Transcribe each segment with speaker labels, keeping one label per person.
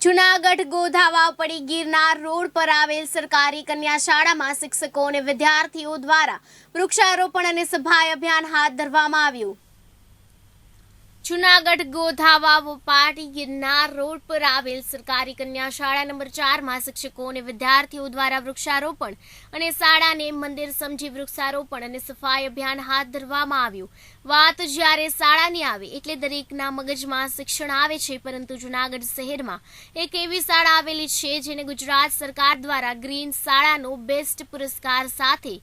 Speaker 1: જુનાગઢ ગોધાવા પડી ગિરનાર રોડ પર આવેલ સરકારી કન્યા શાળામાં શિક્ષકો અને વિદ્યાર્થીઓ દ્વારા વૃક્ષારોપણ અને સભાય અભિયાન હાથ ધરવામાં આવ્યું. જુનાગઢ ગોધાવા વોપાટી ગિરનાર રોડ પર આવેલ સરકારી કન્યા શાળા નંબર ચારમાં શિક્ષકો અને વિદ્યાર્થીઓ દ્વારા વૃક્ષારોપણ અને શાળાને મંદિર સમજી વૃક્ષારોપણ અને સફાઈ અભિયાન હાથ ધરવામાં આવ્યું. વાત જ્યારે શાળાની આવે એટલે દરેકના મગજમાં શિક્ષણ આવે છે, પરંતુ જુનાગઢ શહેરમાં એક એવી શાળા આવેલી છે જેને ગુજરાત સરકાર દ્વારા ગ્રીન શાળાનો બેસ્ટ પુરસ્કાર સાથે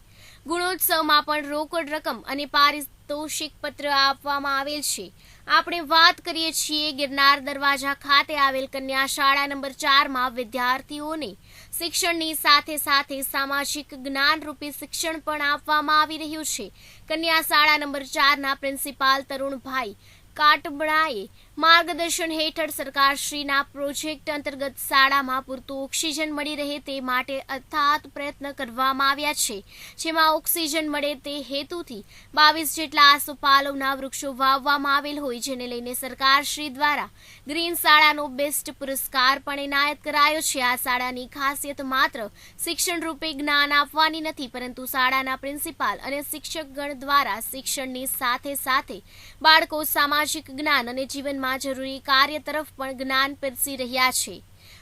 Speaker 1: ગુણોત્સવમાં પણ રોકડ રકમ અને પારિતોષિક પત્ર આપવામાં આવેલ છે. આપણે વાત કરીએ છીએ ગિરનાર દરવાજા ખાતે આવેલ કન્યા શાળા નંબર ચારમાં વિદ્યાર્થીઓને શિક્ષણની સાથે સાથે સામાજિક જ્ઞાન રૂપી શિક્ષણ પણ આપવામાં આવી રહ્યું છે. કન્યા શાળા નંબર ચારના પ્રિન્સિપાલ તરુણભાઈ કાટબડાએ માર્ગદર્શન હેઠળ સરકારશ્રીના પ્રોજેક્ટ અંતર્ગત શાળામાં પૂરતું ઓક્સિજન મળી રહે તે માટે અથાત પ્રયત્ન કરવામાં આવ્યા છે. જેમાં ઓક્સિજન મળે તે હેતુથી બાવીસ જેટલા આસોપાલવના વૃક્ષો વાવવામાં આવેલ હોય, જેને લઈને સરકારશ્રી દ્વારા ગ્રીન શાળાનો બેસ્ટ પુરસ્કાર પણ એનાયત કરાયો છે. આ શાળાની ખાસિયત માત્ર શિક્ષણ રૂપે જ્ઞાન આપવાની નથી, પરંતુ શાળાના પ્રિન્સિપાલ અને શિક્ષકગણ દ્વારા શિક્ષણની સાથે સાથે બાળકો સામાજિક જ્ઞાન અને જીવનમાં જરૂરી કાર્ય તરફ પણ જ્ઞાન પીરસી રહ્યા છે.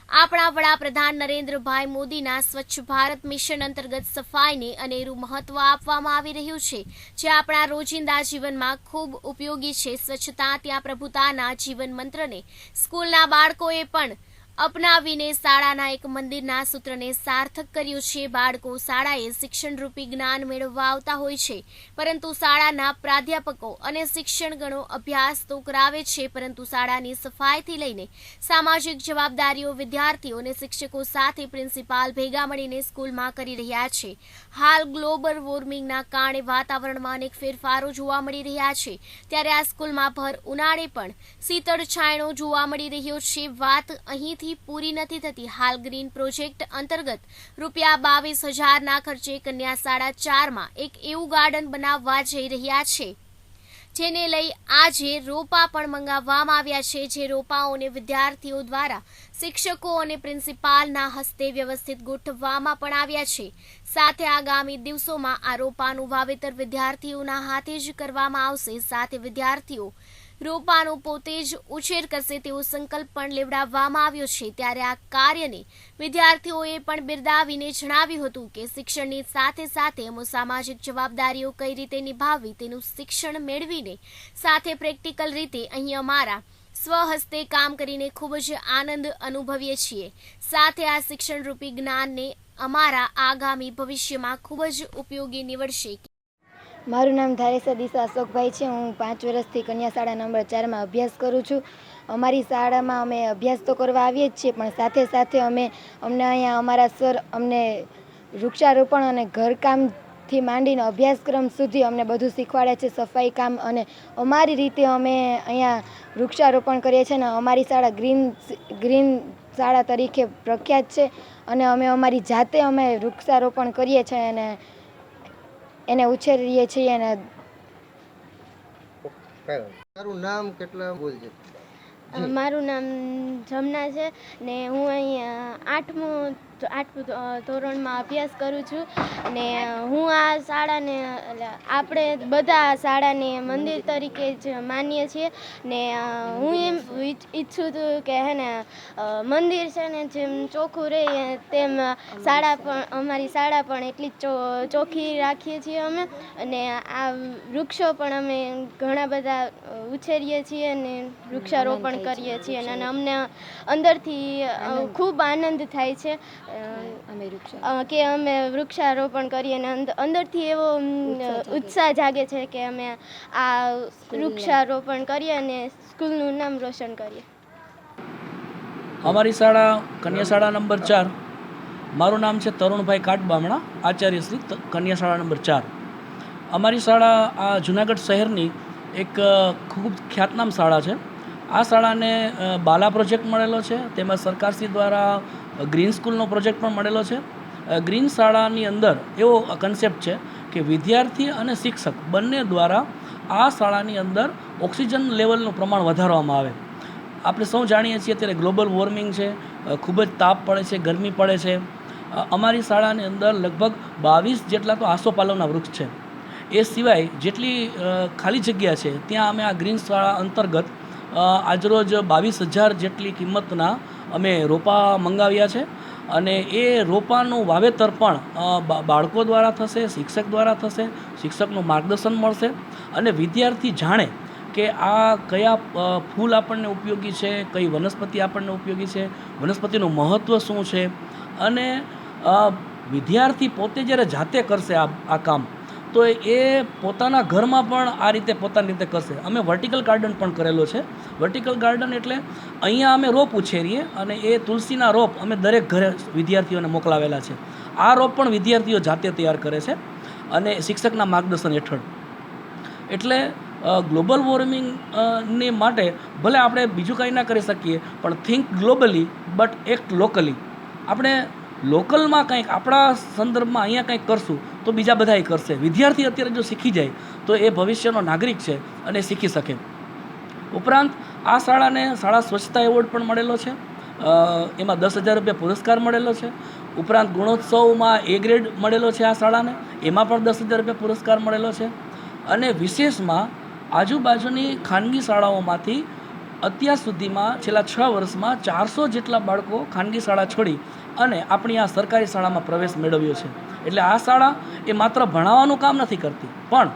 Speaker 1: આપણા વડાપ્રધાન નરેન્દ્રભાઈ મોદીના સ્વચ્છ ભારત મિશન અંતર્ગત સફાઈને અનેરું મહત્વ આપવામાં આવી રહ્યું છે, જે આપણા રોજિંદા જીવનમાં ખૂબ ઉપયોગી છે. સ્વચ્છતા, ત્યાં પ્રભુતાના જીવન મંત્રને સ્કૂલના બાળકોએ પણ અપનાવીને શાળાના એક મંદિરના સૂત્રને સાર્થક કર્યું છે. બાળકો શાળાએ શિક્ષણરૂપી જ્ઞાન મેળવવા આવતા હોય છે. પરંતુ શાળાના પ્રાધ્યાપકો અને શિક્ષણગણો અભ્યાસ તો કરાવે છે, પરંતુ શાળાની સફાઈથી લઈને સામાજિક જવાબદારીઓ વિદ્યાર્થીઓ અને શિક્ષકો સાથે પ્રિન્સિપાલ ભેગા મળીને સ્કૂલમાં કરી રહ્યા છે. હાલ ગ્લોબલ વોર્મિંગના કારણે વાતાવરણમાં અનેક ફેરફારો જોવા મળી રહ્યા છે. ત્યારે આ સ્કૂલમાં ભર ઉનાળે પણ શીતળ છાયણો જોવા મળી રહ્યો છે. વાત અહીંથી પૂરી નથી થતી. હાલ ગ્રીન પ્રોજેક્ટ અંતર્ગત રૂપિયા બાવીસ હજારના ખર્ચે કન્યા શાળા ચારમાં એક એવું ગાર્ડન બનાવવા જઈ રહ્યા છે. જેને લઈ આજે રોપા પણ મંગાવવામાં આવ્યા છે, જે રોપાઓને વિદ્યાર્થીઓ દ્વારા શિક્ષકો અને પ્રિન્સિપાલના હસ્તે વ્યવસ્થિત ગોઠવવામાં પણ આવ્યા છે. સાથે આગામી દિવસોમાં આ રોપાનું વાવેતર વિદ્યાર્થીઓના હાથે જ કરવામાં આવશે. સાથે વિદ્યાર્થીઓ રોપાનો પોતે જ ઉછેર કરશે તેવો સંકલ્પ પણ લેવડાવવામાં આવ્યો છે. ત્યારે આ કાર્યને વિદ્યાર્થીઓએ પણ બિરદાવીને જણાવ્યું હતું કે શિક્ષણની સાથે સાથે અમુક સામાજિક જવાબદારીઓ કઈ રીતે નિભાવવી તેનું શિક્ષણ મેળવીને સાથે પ્રેક્ટિકલ રીતે અહીં અમારા સ્વહસ્તે કામ કરીને ખૂબ જ આનંદ અનુભવીએ છીએ. સાથે આ શિક્ષણરૂપી જ્ઞાનને અમારા આગામી ભવિષ્યમાં ખૂબ જ ઉપયોગી નીવડશે.
Speaker 2: મારું નામ ધારેસર દિશા અશોકભાઈ છે. હું પાંચ વર્ષથી કન્યા શાળા નંબર ચારમાં અભ્યાસ કરું છું. અમારી શાળામાં અમે અભ્યાસ તો કરવા આવીએ જ છીએ, પણ સાથે સાથે અમે અમને અહીંયા અમારા સર અમને વૃક્ષારોપણ અને ઘરકામથી માંડીને અભ્યાસક્રમ સુધી અમને બધું શીખવાડે છે, સફાઈ કામ અને અમારી રીતે અમે અહીંયા વૃક્ષારોપણ કરીએ છીએ અને અમારી શાળા ગ્રીન ગ્રીન શાળા તરીકે પ્રખ્યાત છે. અને અમે અમારી જાતે અમે વૃક્ષારોપણ કરીએ છીએ અને એને ઉછેરીએ છીએ અને
Speaker 3: તારું નામ કેટલા બોલજે
Speaker 4: મારું નામ જમના છે ને હું અહીંયા આઠમું આઠમું ધોરણમાં અભ્યાસ કરું છું. ને હું આ શાળાને આપણે બધા આ શાળાને મંદિર તરીકે જ માનીએ છીએ. ને હું એમ ઈચ્છ- છું કે હે ને મંદિર છે ને જેમ ચોખ્ખું રહે તેમ શાળા પણ અમારી શાળા પણ એટલી જ ચો- ચોખ્ખી રાખીએ છીએ અમે. અને આ વૃક્ષો પણ અમે ઘણા બધા ઉછેરીએ છીએ અને વૃક્ષારોપણ કરીએ છીએ. અને અમને અંદરથી ખૂબ આનંદ થાય છે. કે અમે વૃક્ષારોપણ કરીએ અને અંદ- અંદરથી એવો ઉત્સાહ જાગે છે. કે અમે આ વૃક્ષારોપણ કરીએ અને સ્કૂલનું નામ રોશન કરીએ.
Speaker 5: અમારી શાળા કન્યા શાળા નંબર ચાર. મારું નામ છે તરુણભાઈ કાટબામણા આચાર્ય શ્રી કન્યા શાળા નંબર ચાર. અમારી શાળા આ જુનાગઢ શહેરની એક ખૂબ ખ્યાતનામ શાળા છે. આ શાળાને બાલા પ્રોજેક્ટ મળેલો છે. તેમાં સરકારશ્રી દ્વારા ગ્રીન સ્કૂલનો પ્રોજેક્ટ પણ મળેલો છે. ગ્રીન શાળાની અંદર એવો કન્સેપ્ટ છે કે વિદ્યાર્થી અને શિક્ષક બંને દ્વારા આ શાળાની અંદર ઓક્સિજન લેવલનું પ્રમાણ વધારવામાં આવે. આપણે સૌ જાણીએ છીએ અત્યારે ગ્લોબલ વોર્મિંગ છે ખૂબ જ તાપ પડે છે, ગરમી પડે છે. અમારી શાળાની અંદર લગભગ બાવીસ જેટલા તો આસોપાલવના વૃક્ષ છે. એ સિવાય જેટલી ખાલી જગ્યા છે, ત્યાં અમે આ ગ્રીન શાળા અંતર્ગત આજરોજ બાવીસ હજાર જેટલી કિંમતના અમે રોપા મંગાવ્યા છે અને એ રોપાનું વાવેતર પણ બાળકો દ્વારા થશે, શિક્ષક દ્વારા થશે, શિક્ષકનું માર્ગદર્શન મળશે અને વિદ્યાર્થી જાણે કે આ કયા ફૂલ આપણને ઉપયોગી છે, કઈ વનસ્પતિ આપણને ઉપયોગી છે, વનસ્પતિનું મહત્ત્વ શું છે અને વિદ્યાર્થી પોતે જ્યારે જાતે કરશે આ આ કામ તો એ પોતાના ઘરમાં પણ આ રીતે પોતાની રીતે કરશે. અમે વર્ટિકલ ગાર્ડન પણ કરેલો છે. વર્ટિકલ ગાર્ડન એટલે અહીંયા અમે રોપ ઉછેરીએ અને એ તુલસીના રોપ અમે દરેક ઘરે વિદ્યાર્થીઓને મોકલાવેલા છે. આ રોપ પણ વિદ્યાર્થીઓ જાતે તૈયાર કરે છે અને શિક્ષકના માર્ગદર્શન હેઠળ. એટલે ગ્લોબલ વોર્મિંગ ને માટે ભલે આપણે બીજું કંઈ ના કરી શકીએ, પણ think globally but act locally આપણે લોકલમાં કંઈક, આપણા સંદર્ભમાં અહીંયા કંઈક કરશું, તો બીજા બધાય કરશે. વિદ્યાર્થી અત્યારે જો શીખી જાય, તો એ ભવિષ્યનો નાગરિક છે અને શીખી શકે. ઉપરાંત, આ શાળાને શાળા સ્વચ્છતા એવોર્ડ પણ મળેલો છે. એમાં દસ હજાર રૂપિયા પુરસ્કાર મળેલો છે. ઉપરાંત, ગુણોત્સવમાં એ ગ્રેડ મળેલો છે આ શાળાને. એમાં પણ દસ હજાર રૂપિયા પુરસ્કાર મળેલો છે. અને વિશેષમાં આજુબાજુની ખાનગી શાળાઓમાંથી અત્યાર સુધીમાં છેલ્લા છ વર્ષમાં ચારસો જેટલા બાળકો ખાનગી શાળા છોડી અને આપણી આ સરકારી શાળામાં પ્રવેશ મેળવ્યો છે. એટલે આ શાળા એ માત્ર ભણાવવાનું કામ નથી કરતી, પણ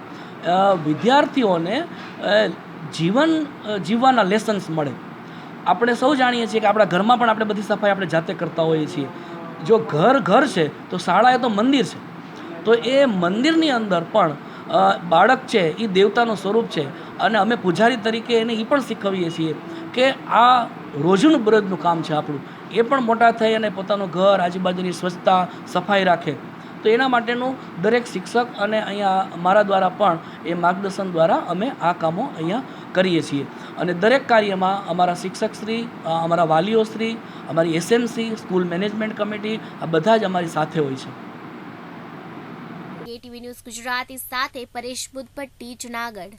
Speaker 5: વિદ્યાર્થીઓને જીવન જીવવાના લેસન્સ મળે. આપણે સૌ જાણીએ છીએ કે આપણા ઘરમાં પણ આપણે બધી સફાઈ આપણે જાતે કરતા હોઈએ છીએ. જો ઘર ઘર છે, તો શાળા એ તો મંદિર છે. તો એ મંદિરની અંદર પણ બાળક છે એ દેવતાનું સ્વરૂપ છે. અને અમે પૂજારી તરીકે એને એ પણ શીખવીએ છીએ કે આ રોજનું બરોજનું કામ છે આપણું. એ પણ મોટા થઈ અને પોતાનું ઘર, આજુબાજુની સ્વચ્છતા, સફાઈ રાખે. તો એના માટેનું દરેક શિક્ષક અને અહીંયા મારા દ્વારા પણ એ માર્ગદર્શન દ્વારા અમે આ કામો અહીંયા કરીએ છીએ. અને દરેક કાર્યમાં અમારા શિક્ષકશ્રી અમારા વાલીઓશ્રી અમારી એસએમસી, સ્કૂલ મેનેજમેન્ટ કમિટી, આ બધા જ અમારી સાથે હોય છે.
Speaker 1: એટીવી ન્યૂઝ ગુજરાતી સાથે પરેશ બુદ્ધપટ્ટી જુનાગઢ.